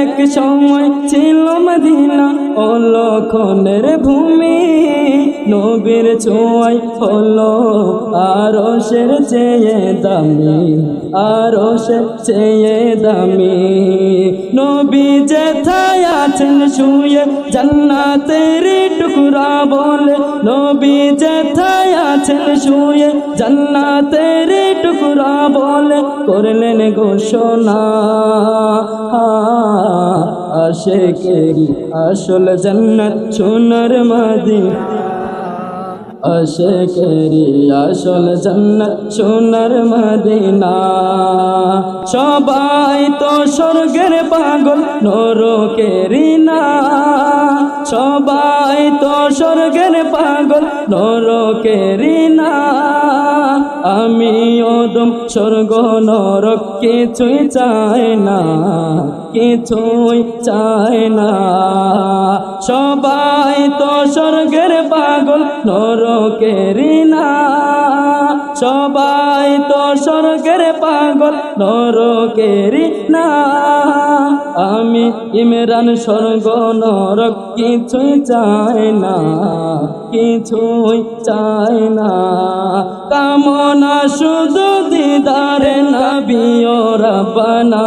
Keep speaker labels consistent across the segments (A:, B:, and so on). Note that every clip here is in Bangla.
A: এক সময় ছিল মদিনা ও লক্ষণের ভূমি। নবীর ছোঁয়াই হলো আরও সের চেয়ে দামি আরও সের চেয়ে দামি। নবী যেথায় আছেন শুয়ে জান্নাতের টুকরা বলে, নবী যেথায় আছেন শুয়ে জান্নাতের টুকরা বলে, করলেন ঘোষণা। আশেকেরি আসল জান্নাত সোনার মাদি আশেকেরি আসল জান্নাত সোনার মদিনা। সবাই তো স্বর্গের পাগল, নরকেরি না। সবাই তো স্বর্গের পাগল, নরকেরি না। আমি ওদম স্বর্গ, নরক কিছুই চাই না, কিছুই চাই না। সবাই তো স্বর্গের পাগল নরকেরি না। সবাই তো স্বর্গের পাগল নরকেরি না। আমি ইমরান স্বর্গ, নরক কিছুই চাই না, কিছুই চাই না। কামনা শুধু দিদারে নবিও রব্বানা।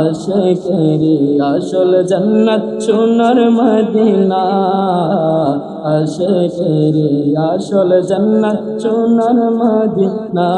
A: আশেকেরি আসল জন্নত সোনার মদিনা। আশেকেরি আসল জন্নত সোনার মদিনা।